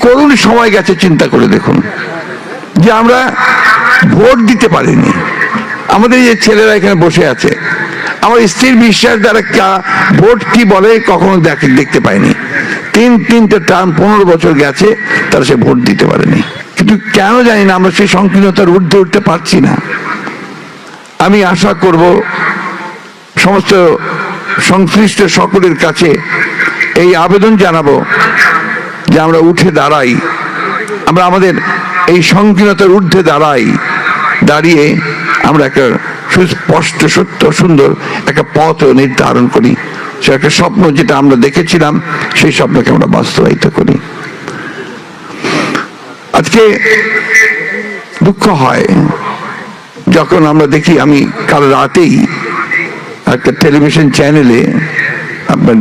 করুণ সময় গেছে, চিন্তা করে দেখুন, যে আমরা ভোট দিতে পারিনি। আমাদের যে ছেলেরা এখানে বসে আছে, আমার স্ত্রীর বিশ্বাস দ্বারা ভোট কি বলে কখনো দেখ- দেখতে পাইনি। তিন, তিনটে টার্ম পনেরো বছর গেছে, তারা সে ভোট দিতে পারেনি। কিন্তু কেন জানি না, আমরা সেই সংকীর্ণতার ঊর্ধ্বে উঠতে পারছি না। আমি আশা করব, সমস্ত সংশ্লিষ্ট সকলের কাছে এই আবেদন জানাব যে আমরা উঠে দাঁড়াই, আমরা আমাদের এই সংকীর্ণতার ঊর্ধ্বে দাঁড়াই, দাঁড়িয়ে আমরা একটা সুস্পষ্ট, সত্য, সুন্দর একটা পথ নির্ধারণ করি। সে একটা স্বপ্ন যেটা আমরা দেখেছিলাম, সেই স্বপ্নকে আমরা বাস্তবায়িত করি। আজকে দুঃখ হয়, যখন আমরা দেখি, আমি কাল রাতেই একটা টেলিভিশন চ্যানেলে আপনার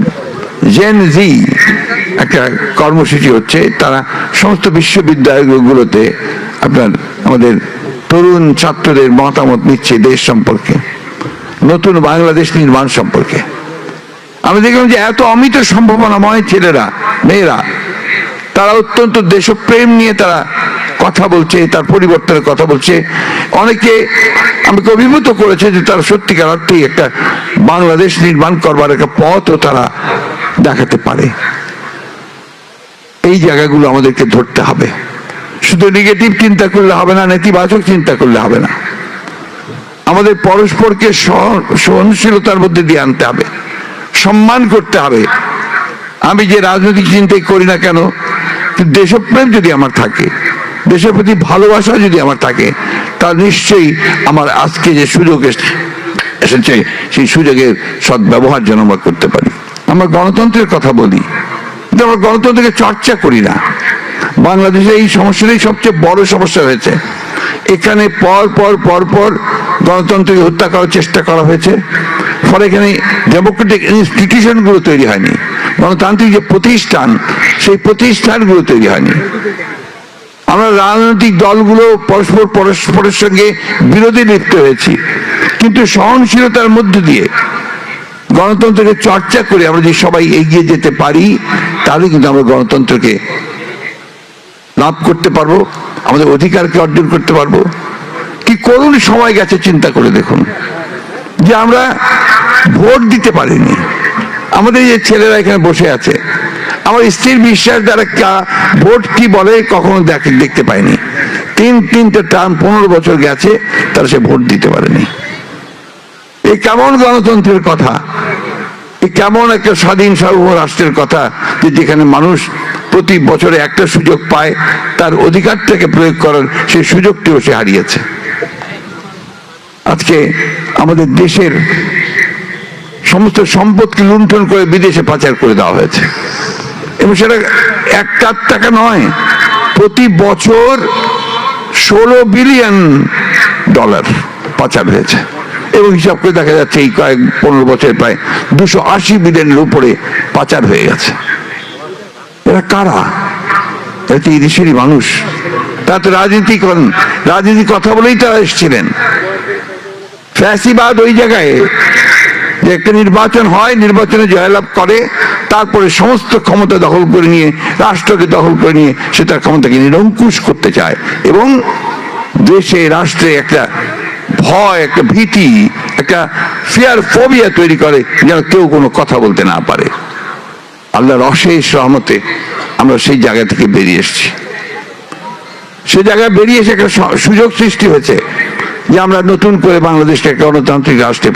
জেন জি একটা কর্মসূচি হচ্ছে, তারা সমস্ত বিশ্ববিদ্যালয়গুলোতে আপনার আমাদের তরুণ ছাত্রদের মতামত নিচ্ছে দেশ সম্পর্কে, নতুন বাংলাদেশ নির্মাণ সম্পর্কে। আমি দেখলাম যে এত অমিত সম্ভাবনাময় ছেলেরা, মেয়েরা, তারা অত্যন্ত দেশপ্রেম নিয়ে তারা কথা বলছে, তার পরিবর্তনের কথা বলছে। অনেকে আমাকে অভিভূত করেছে যে তারা সত্যিকার অর্থেই একটা বাংলাদেশ নির্মাণ করবার একটা পথও তারা দেখাতে পারে। এই জায়গাগুলো আমাদেরকে ধরতে হবে। শুধু নেগেটিভ চিন্তা করলে হবে না, নেতিবাচক চিন্তা করলে হবে না। আমাদের পরস্পরকে সহনশীলতার মধ্যে দিয়ে আনতে হবে। সম্মান করতে হবে। আমি যে রাজনৈতিক চিন্তাই করি না কেন দেশপ্রেম যদি আমার থাকে, দেশের প্রতি ভালোবাসা যদি আমার থাকে, তা নিশ্চয়ই আমার আজকে যে সুযোগ এস- এসেছে, সেই সুযোগের সদ্ব্যবহার যেন আমরা করতে পারি। আমরা গণতন্ত্রের কথা বলি। কিন্তু আমরা গণতন্ত্রকে চর্চা করি না। বাংলাদেশে এই সমস্যাটাই সবচেয়ে বড় সমস্যা হয়েছে। এখানে পর পর পর পর গণতন্ত্রকে হত্যা করার চেষ্টা করা হয়েছে। ফলে এখানে ডেমোক্রেটিক ইনস্টিটিউশনগুলো তৈরি হয়নি। গণতান্ত্রিক যে প্রতিষ্ঠান, সেই প্রতিষ্ঠানগুলো তৈরি হয়নি। আমরা রাজনৈতিক দলগুলো পরস্পর, পরস্পরের সঙ্গে বিরোধী লিপ্ত হয়েছি। কিন্তু সহনশীলতার মধ্য দিয়ে গণতন্ত্রকে চর্চা করে আমরা যে সবাই এগিয়ে যেতে পারি, তাহলে কিন্তু আমরা গণতন্ত্রকে লাভ করতে পারব, আমাদের অধিকারকে অর্জন করতে পারব। কি করুণ সময় গেছে চিন্তা করে দেখুন, যে আমরা ভোট দিতে পারিনি। আমাদের যে ছেলেরা এখানে বসে আছে, আমার স্ত্রীর বিশ্বাস দ্বারা ভোট কি বলে কখনো দেখ- দেখতে পাইনি। তিন তিনটে টার্ম পনেরো বছর গেছে, তারা সে ভোট দিতে পারেনি। এই কেমন গণতন্ত্রের কথা? এই কেমন একটা স্বাধীন সার্বভৌম রাষ্ট্রের কথা যে যেখানে মানুষ প্রতি বছরে একটা সুযোগ পায়, তার অধিকারটাকে প্রয়োগ করার সেই সুযোগটিও সে হারিয়েছে। আজকে আমাদের দেশের সমস্ত সম্পদকে লুণ্ঠন করে বিদেশে পাচার করে দেওয়া হয়েছে। এবং সেটা এক কাপ টাকা নয়, প্রতি বছর ষোলো বিলিয়ন ডলার পাচার হয়েছে। এবং হিসাব করে দেখা যাচ্ছে এই কয়েক পনেরো বছর প্রায় দুশো আশি বিলিয়নের উপরে পাচার হয়ে গেছে। এরা কারা? এরা তো দেশেরই মানুষ। তারা তো রাজনীতি করেন রাজনীতি কথা বলেই তারা এসেছিলেন। ফ্যাসিবাদ ওই জায়গায় যে একটা নির্বাচন হয়, নির্বাচনে জয়লাভ করে, তারপরে সমস্ত ক্ষমতা দখল করে নিয়ে, রাষ্ট্রকে দখল করে নিয়ে সে তার ক্ষমতাকে নিরঙ্কুশ করতে চায়। এবং দেশে, রাষ্ট্রে একটা ভয়, একটা ভীতি, একটা ফিয়ার ফোবিয়া তৈরি করে যেন কেউ কোনো কথা বলতে না পারে। আল্লাহর অশেষ রহমতে আমরা সেই জায়গা থেকে বেরিয়ে এসেছি। সে জায়গায় বেরিয়ে এসে একটা সুযোগ সৃষ্টি হয়েছে যে আমরা নতুন করে বাংলাদেশকে একটা গণতান্ত্রিক রাষ্ট্রে